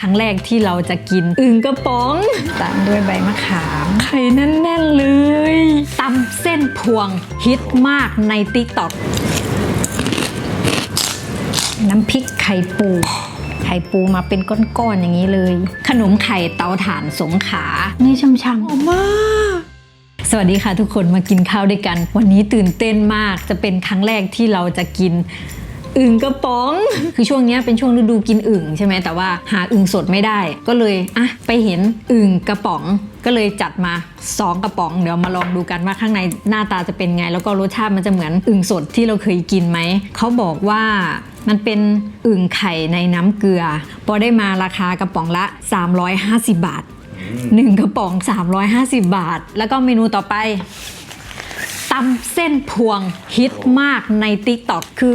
ครั้งแรกที่เราจะกินอึ่งกระป๋องตามด้วยใบมะขามไข่แน่นๆเลยตำเส้นพวงฮิตมากในติ๊กต็อกน้ำพริกไข่ปู ไข่ปูมาเป็นก้อนๆอย่างนี้เลย ขนมไข่เตาถ่านสงขลานี่ช่ำๆหอมมากสวัสดีค่ะทุกคนมากินข้าวด้วยกัน วันนี้ตื่นเต้นมากจะเป็นครั้งแรกที่เราจะกิน อึ่งกระป๋อง คือช่วงนี้เป็นช่วงฤดูกินอึ่งใช่ไหมแต่ว่าหาอึ่งสดไม่ได้ ก็เลยอะไปเห็นอึ่งกระป๋อง ก็เลยจัดมาสองกระป๋อง เดี๋ยวมาลองดูกันว่าข้างในหน้าตาจะเป็นไง แล้วก็รสชาติมันจะเหมือนอึ่งสดที่เราเคยกินไหม เขาบอกว่ามันเป็นอึ่งไข่ในน้ำเกลือ พอได้มาราคากระป๋องละ 350 บาทหนึ่งกระป๋อง 350 บาท แล้วก็เมนูต่อไปตำเส้นพวงฮิตมากใน t ิ k t o k คือ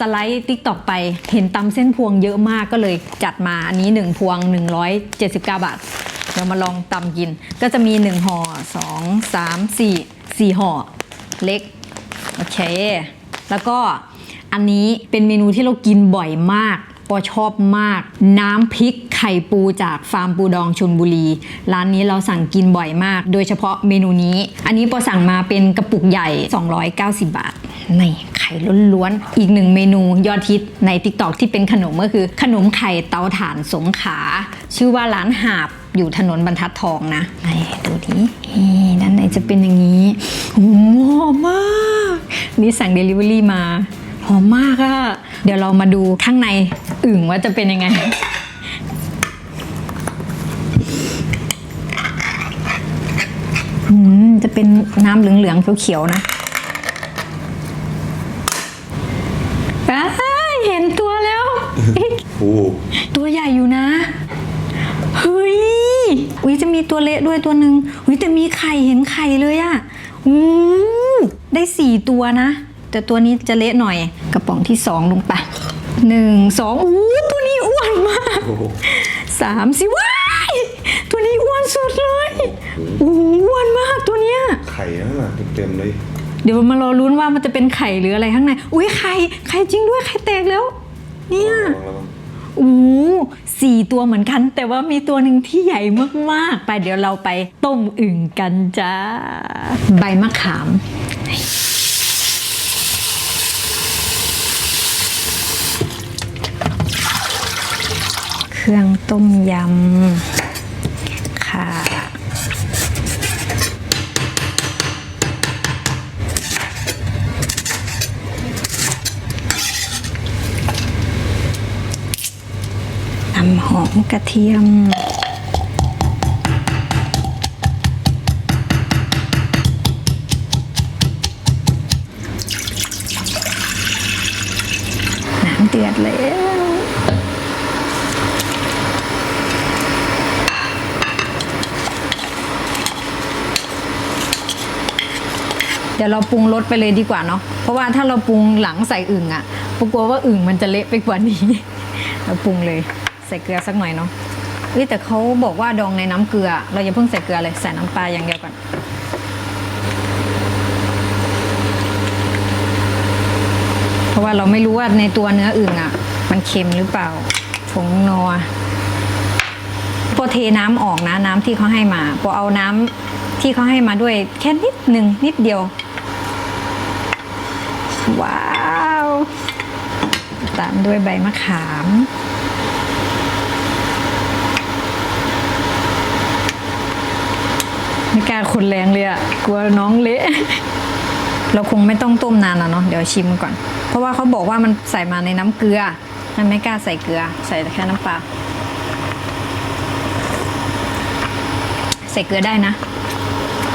สไลด์ทิกตอกไปเห็นตำเส้นพวงเยอะมากก็เลยจัดมาอันนี้ 1 พวง 179 บาท เดี๋ยวมาลองตำกิน ก็จะมี 1ห่อ2 3 4 4ห่อเล็ก โอเค แล้วก็อันนี้เป็นเมนูที่เรากินบ่อยมาก ปอชอบมาก น้ำพริกไข่ปูจากฟาร์มปูดองชนบุรี ร้านนี้เราสั่งกินบ่อยมาก โดยเฉพาะเมนูนี้ อันนี้ปอสั่งมาเป็นกระปุกใหญ่ 290 บาทในไข่ล้วนๆ อีกหนึ่งเมนูยอดฮิตใน t ิ k t o k ที่เป็นขนมก็คือ ขนมไข่เตาถ่านสงขา ชื่อว่าร้านหาบอยู่ถนนบรรทัดทองนะไหนดูดินี่ด้านในจะเป็นอย่างนี้โอ้หอมมาก นี่สั่ง Delivery มา อมมากอะเดี๋ยวเรามาดูข้างในอึ่งว่าจะเป็นยังไง อืม จะเป็นน้ำเหลืองๆเขียวๆนะอ้ายเห็นตัวแล้วโอ้ตัวใหญ่อยู่นะ เฮ้ยอุ้ยจะมีตัวเละด้วยตัวหนึ่งอุ้ยแต่มีไข่เห็นไข่เลยอะอู้ได้สี่ตัวนะ แต่ตัวนี้จะเละหน่อยกระป๋องที่สองลงไปหนึ่งสองอู้ตัวนี้อ้วนมากโหสามสิว้ายตัวนี้อ้วนสุดเลยอู้อ้วนมากตัวเนี้ยไข่นั่นน่ะเต็มๆเลย เดี๋ยวมารอลุ้นว่ามันจะเป็นไข่หรืออะไรข้างในอุ้ยไข่ไข่จริงด้วยไข่แตกแล้ว เนี่ยระวังระวังอู้สี่ตัวเหมือนกัน แต่ว่ามีตัวหนึ่งที่ใหญ่มากๆ ไปเดี๋ยวเราไปต้มอึ่งกันจ้า ใบมะขาม รื่องต้มยำค่ะน้ำหอมกระเทียม เราปรุงรสไปเลยดีกว่าเนาะเพราะว่าถ้าเราปรุงหลังใส่อึ่งอะ่ะกลัวว่าอึ่งมันจะเละไปกว่านี้ เราปรุงเลยใส่เกลือสักหน่อยเนาะเฮ้ยแต่เขาบอกว่าดองในน้ำเกลือ เราอย่าเพิ่งใส่เกลือเลยใส่น้ำปลาอย่างเดียวก่อนเพราะว่าเราไม่รู้ว่าในตัวเนื้ออึ่งอะ่ะ มันเค็มหรือเปล่าผงนัวพอเทน้ำออกนะน้ำที่เขาให้มาพอเอาน้ำที่เขาให้มาด้วยแค่นิดหนึ่งนิดเดียว ว้าว ตามด้วยใบมะขาม ไม่กล้าคนแรงเลยอะกลัวน้องเละเราคงไม่ต้องต้มนานนะเนาะเดี๋ยวชิมก่อน เพราะว่าเขาบอกว่ามันใส่มาในน้ำเกลือฉันไม่กล้าใส่เกลือ ใส่แต่แค่น้ำปลาใส่เกลือได้นะ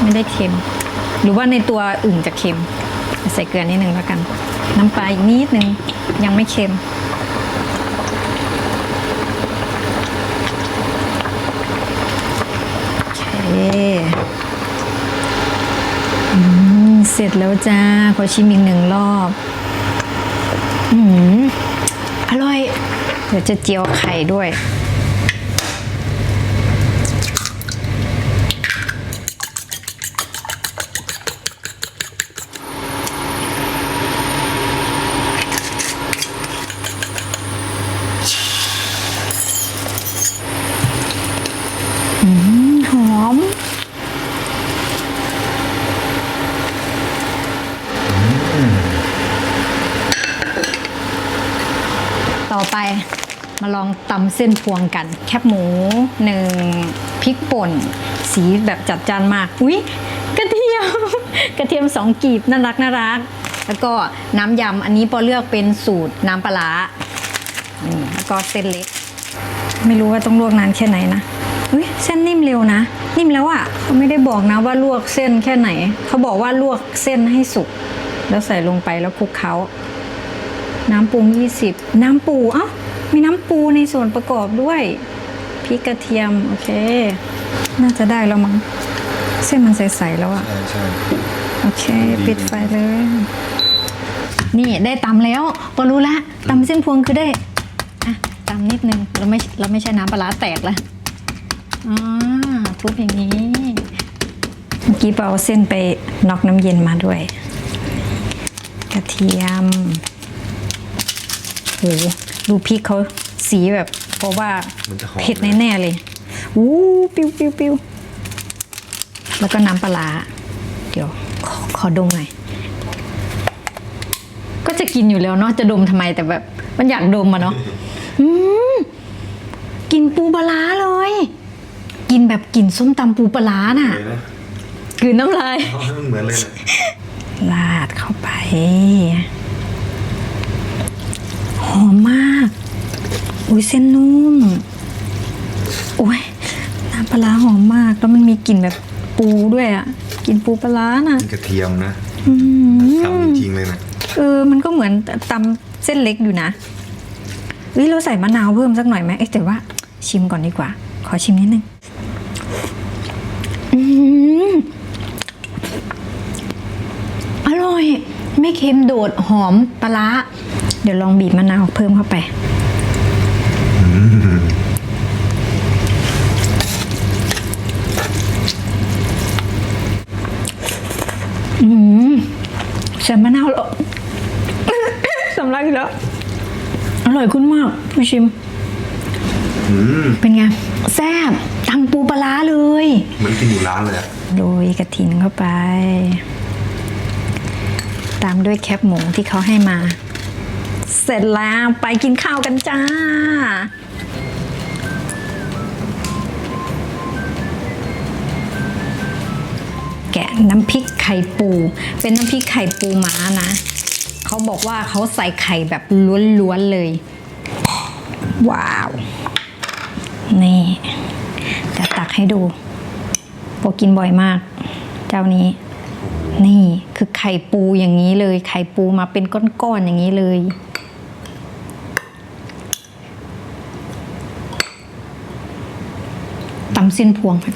ไม่ได้เค็ม หรือว่าในตัวอึ่งจะเค็ม ใส่เกลือนิดนึงแล้วกัน น้ำปลาอีกนิดนึงยังไม่เค็ม โอเคเสร็จแล้วจ้า ขอชิมอีกหนึ่งรอบ อืมอร่อย เดี๋ยวจะเจียวไข่ด้วย ลอง ตำเส้นพวงกัน แคบหมูหนึ่งพริกป่น สีแบบจัดจานมาก อุ๊ย กระเทียม กระเทียมสองกีบน่ารักน่ารัก แล้วก็น้ำยำอันนี้ปอเลือกเป็นสูตรน้ำปลาแล้วก็เส้นเล็ก ไม่รู้ว่าต้องลวกนานแค่ไหนนะอุ้ยเส้นนิ่มเร็วนะ นิ่มแล้วอะ่ะเขาไม่ได้บอกนะว่าลวกเส้นแค่ไหน เขาบอกว่าลวกเส้นให้สุก แล้วใส่ลงไปแล้วคลุกเคล้าน้ำปรุง 20 น้ำปูเอ้า มีน้ำปูในส่วนประกอบด้วยพริกกระเทียม โอเค น่าจะได้แล้วมั้งเส้นมันใสๆแล้วอะใช่ใช่โอเค ปิดไฟเลย นี่ได้ตำแล้วพอรู้ละตำเส้นพวงคือได้อะตำนิดนึงเราไม่เราไม่ใช่น้ำปลาร้าแตกละอ่าทุบอย่างนี้ เมื่อกี้เปาเอาเส้นไปน็อกน้ำเย็นมาด้วย กระเทียมโห ดูพริกเขาสีแบบเพราะว่ามันจะหอมเผ็ดแน่ๆเลยอู้ปิ้วปิ้วปิ้วแล้วก็น้ำปลาร้าเดี๋ยวขอขอดมหน่อยก็จะกินอยู่แล้วเนาะจะดมทำไมแต่แบบ มันอยากดมอะเนาะอืมกินปูปลาร้าเลย กินแบบกินส้มตำปูปลาร้าน่ะเลยนะกลืนน้ำลายเอาให้มันเหมือนเลยนะลาดเข้าไปห อมมาก อุ้ยเส้นนุ่มโอ้ยน้ำปลาร้าหอมมาก แล้วมันมีกลิ่นแบบปูด้วยอะกลิ่นปูปลาร้าน่ะมีกระเทียมนะอืม ทำจริงๆเลยนะ เออ มันก็เหมือนตำเส้นเล็กอยู่นะเฮ้ยเราใส่มะนาวเพิ่มสักหน่อยไหมเอ้ยแต่ว่าชิมก่อนดีกว่า ขอชิมนิดนึงอืมอร่อย ไม่เค็มโดดหอมปลาร้า เดี๋ยวลองบีบมะนาวเพิ่มเข้าไปอืมใส่มะนาวแล้วสำลักอีกแล้ว อร่อยคุณมากพี่ชิม เป็นไง แซ่บตำปูปลาร้าเลยเหมือนกินอยู่ร้านเลยอะโรยกระถินเข้าไป ตามด้วยแคบหมูที่เขาให้มา เสร็จแล้วไปกินข้าวกันจ้า แกะน้ำพริกไข่ปู เป็นน้ำพริกไข่ปูม้านะ เขาบอกว่าเขาใส่ไข่แบบล้วนๆเลย ว้าว นี่จะตักให้ดูโปกินบ่อยมาก เจ้านี้นี่คือไข่ปูอย่างนี้เลย ไข่ปูมาเป็นก้อนๆอย่างนี้เลย ตำเส้นพวงค่ะ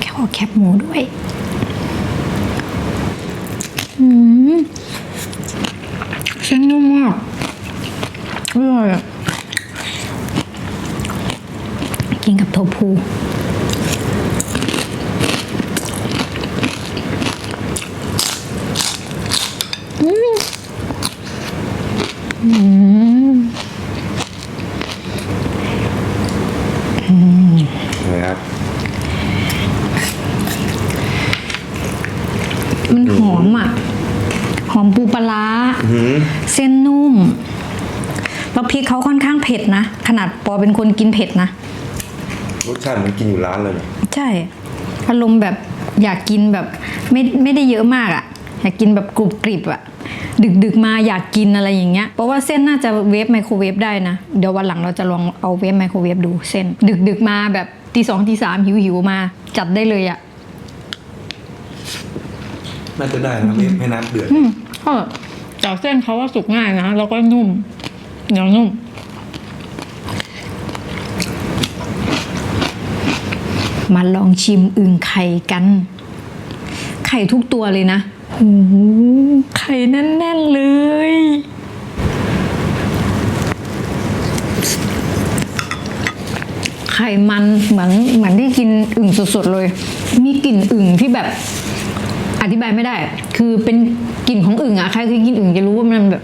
แค่ขอแคบหมูด้วยอืมเส้นนุ่มมากอร่อยกินกับโทฟู นะครับ มันหอมอะ หอมปูปลาร้า หืม เส้นนุ่ม แล้วพริก เขาค่อนข้างเผ็ดนะ ขนาดปอเป็นคนกินเผ็ดนะ รสชาติเหมือนกินอยู่ร้านเลยนะใช่อารมณ์แบบอยากกินแบบไม่ไม่ได้เยอะมากอะ่ะ อยากกินแบบกรุบกริบอะ่ะ ดึกดึกๆมาอยากกินอะไรอย่างเงี้ยเพราะว่าเส้นน่าจะเวฟไมโครเวฟได้นะ เดี๋ยววันหลังเราจะลองเอาเวฟไมโครเวฟดูเส้น ดึกดึกๆมาแบบตีสองตีสามหิวหิวๆมา จัดได้เลยอะ่ะน่าจะได้นะไม่ไม่น้ำเดือดอืมก็แต่เส้นเขาว่าสุกง่ายนะแล้วก็นุ่มเหนียวนุ่ม มาลองชิมอึ่งไข่กัน ไข่ทุกตัวเลยนะโอ้โหไข่แน่นๆเลย ไข่มันเหมือนเหมือนที่กินอึ่งสดๆเลย มีกลิ่นอึ่งที่แบบ อธิบายไม่ได้ คือเป็นกลิ่นของอึ่งอะใครเคยกินอึ่งจะรู้ว่ามันแบบ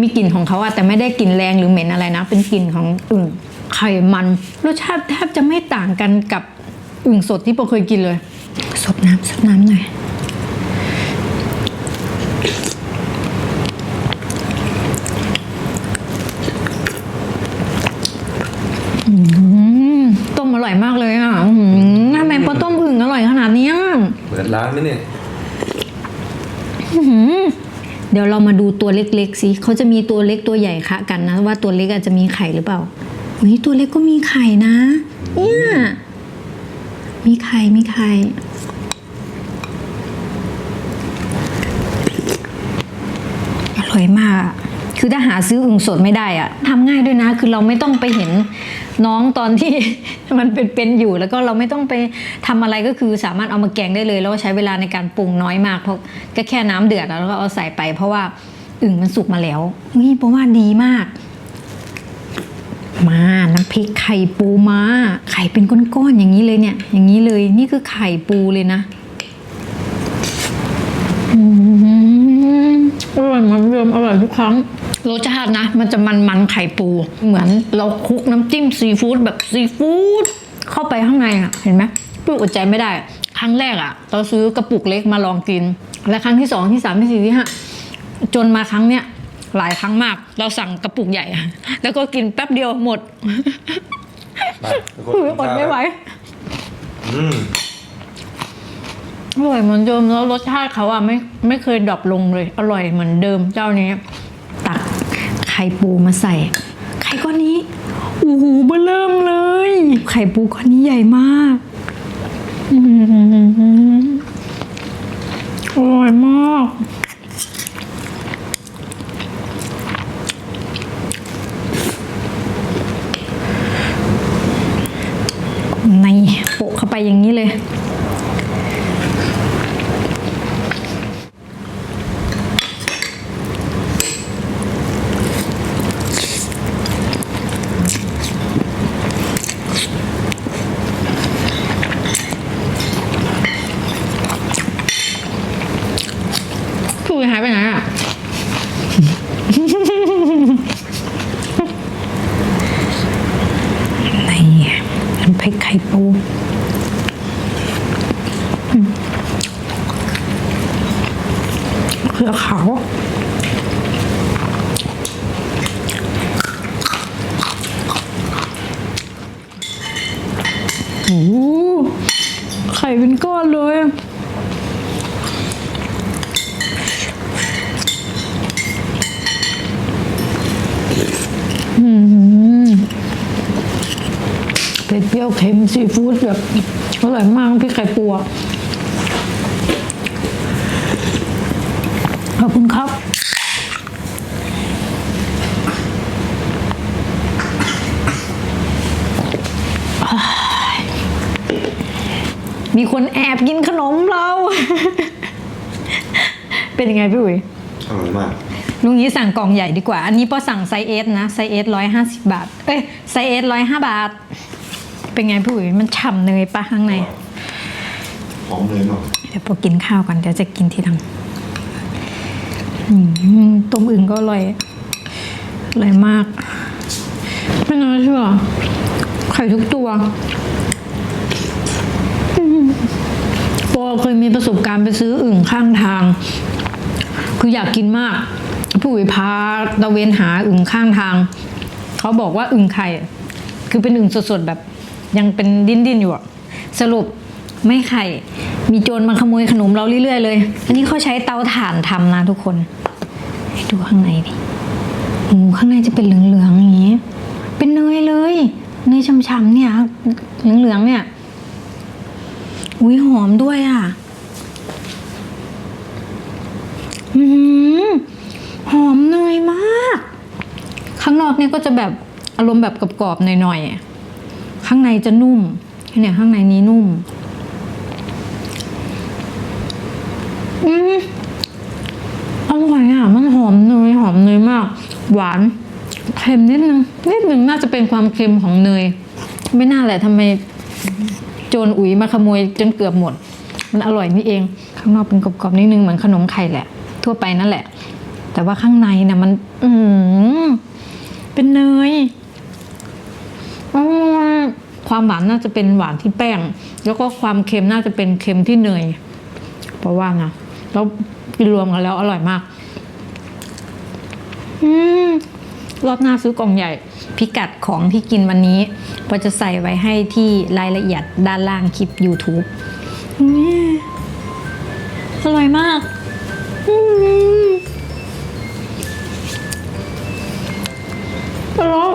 มีกลิ่นของเขาอะแต่ไม่ได้กลิ่นแรงหรือเหม็นอะไรนะ เป็นกลิ่นของอึ่งไข่มัน รสชาติแทบจะไม่ต่างกันกับ อึ่งสดที่ปอเคยกินเลยสดน้ำสดน้ำหน่อยต้มอร่อยมากเลยอะทำไมปลาต้มอึ่งอร่อยขนาดนี้เปิดร้านไหมเนี่ยเดี๋ยวเรามาดูตัวเล็กๆสิเขาจะมีตัวเล็กตัวใหญ่คะกันนะ ว่าตัวเล็กอาจจะมีไข่หรือเปล่าอุ้ยตัวเล็กก็มีไข่นะเนี่ย มีไข่มีไข่อร่อยมาก คือถ้าหาซื้ออึ่งสดไม่ได้อะทำง่ายด้วยนะ คือเราไม่ต้องไปเห็นน้องตอนที่มันเป็นๆอยู่แล้วก็เราไม่ต้องไปทำอะไรก็คือสามารถเอามาแกงได้เลย แล้วใช้เวลาในการปรุงน้อยมากเพราะก็แค่น้ำเดือดแล้วก็เอาใส่ไป เพราะว่าอึ่งมันสุกมาแล้วนี่เพราะว่าดีมาก มาน้ำพริกไข่ปูมาไข่เป็นก้อนๆอย่างนี้เลยเนี่ย อย่างนี้เลยนี่คือไข่ปูเลยนะอืมอร่อยเหมือนเดิมอร่อยทุกครั้งรสชาตินะ มันจะมันๆไข่ปู เหมือนเราคลุกน้ำจิ้มซีฟู้ดแบบซีฟู้ดเข้าไปข้างในอะ เห็นไหมปุ้ยอดใจไม่ได้ ครั้งแรกอะเราซื้อกระปุกเล็กมาลองกิน และครั้งที่สองที่สามที่สี่ที่ห้าจนมาครั้งเนี้ย หลายครั้งมาก เราสั่งกระปุกใหญ่อะแล้วก็กินแป๊บเดียวหมดไปทุกคนคืออดไม่ไหวอืมอร่อยเหมือนเดิมแล้วรสชาติเขาอะไม่ไม่เคยดรอปลงเลย อร่อยเหมือนเดิมเจ้านี้ ตักไข่ปูมาใส่ ไข่ก้อนนี้โอ้โหเบอเริ่มเลย ไข่ปูก้อนนี้ใหญ่มากอื้อหืออร่อยมาก ในโปะเข้า ไปอย่างนี้เลย คุยหายไปไหนอะ นี่น้ำพริกไข่ปูอืม เครือขาโอ้ไข่เป็นก้อนเลยเผ็ดเปรี้ยวเค็มซีฟู้ดแบบอร่อยมากพี่ไข่ปูอะขอบคุณครับ มีคนแอบกินขนมเรา เป็นยังไงพี่อุ๋ยอร่อยมากลุงนี้สั่งกล่องใหญ่ดีกว่า อันนี้พอสั่งไซส์เอสนะ ไซส์เอสร้อยห้าสิบาท เอ้ย ไซส์เอสร้อยห้าบาท เป็นไงพี่อุ๋ย มันฉ่ำเนยปะข้างใน หอมเลยเนาะเดี๋ยวพอกินข้าวกันเดี๋ยวจะกินทีหลังอืมต้มอึ่งก็อร่อย อร่อยมาก ไม่น่าเชื่อไข่ทุกตัวอืมปอ เคยมีประสบการณ์ไปซื้ออึ่งข้างทาง คืออยากกินมาก ผู้วิพาตะเวนหาอึ่งข้างทาง เขาบอกว่าอึ่งไข่ คือเป็นอึ่งสดๆแบบ ยังเป็นดิ้นๆอยู่อะสรุปไม่ไข่ มีโจรมาขโมยขนมเราเรื่อยๆเลย อันนี้เขาใช้เตาถ่านทำนะทุกคน ให้ดูข้างในดิโอ้ข้างในจะเป็นเหลืองๆอย่างนี้ เป็นเนยเลย เนยช่ำๆเนี่ย เหลืองๆเนี่ย อุ้ยหอมด้วยอะ อืมหอมเนยมาก ข้างนอกเนี่ยก็จะแบบอารมณ์แบบกรอบๆหน่อยๆ ข้างในจะนุ่ม เนี่ยข้างในนี้นุ่ม อืมอร่อยอะ มันหอมเนยหอมเนยมาก หวานเค็มนิดนึงนิดนึงน่าจะเป็นความเค็มของเนย ไม่น่าแหละทำไม จรอุ๋ยมาขโมยจนเกือบหมด มันอร่อยนี่เอง ข้างนอกเป็นกรอบๆนิดนึงเหมือนขนมไข่แหละ ทั่วไปนั่นแหละ แต่ว่าข้างในเนี่ยมัน อืมเป็นเนยอืมความหวานน่าจะเป็นหวานที่แป้ง แล้วก็ความเค็มน่าจะเป็นเค็มที่เนย เพราะว่านะแล้วกินรวมกันแล้วอร่อยมาก อืม รอบหน้าซื้อกล่องใหญ่ พิกัดของที่กินวันนี้พอจะใส่ไว้ให้ที่รายละเอียดด้านล่างคลิป YouTube อร่อยมากแล้ว